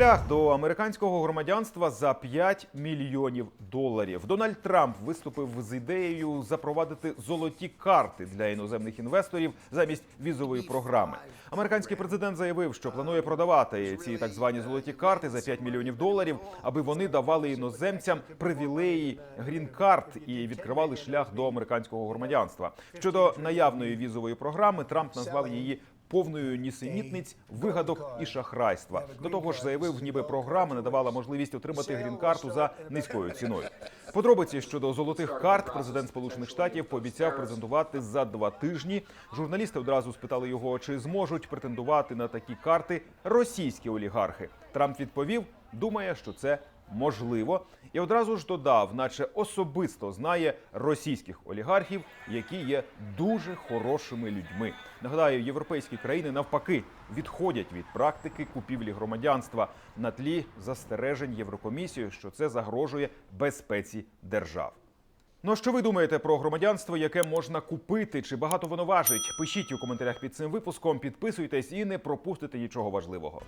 Шлях до американського громадянства за 5 мільйонів доларів. Дональд Трамп виступив з ідеєю запровадити золоті карти для іноземних інвесторів замість візової програми. Американський президент заявив, що планує продавати ці так звані золоті карти за 5 мільйонів доларів, аби вони давали іноземцям привілеї грін-карт і відкривали шлях до американського громадянства. Щодо наявної візової програми, Трамп назвав її повною нісенітниць, вигадок і шахрайства. До того ж, заявив, ніби програма надавала можливість отримати грін-карту за низькою ціною. Подробиці щодо золотих карт президент Сполучених Штатів пообіцяв презентувати за два тижні. Журналісти одразу спитали його, чи зможуть претендувати на такі карти російські олігархи. Трамп відповів, думає, що це можливо, і одразу ж додав, наче особисто знає російських олігархів, які є дуже хорошими людьми. Нагадаю, європейські країни навпаки відходять від практики купівлі громадянства на тлі застережень Єврокомісії, що це загрожує безпеці держав. Ну а що ви думаєте про громадянство, яке можна купити? Чи багато воно важить? Пишіть у коментарях під цим випуском, підписуйтесь і не пропустите нічого важливого.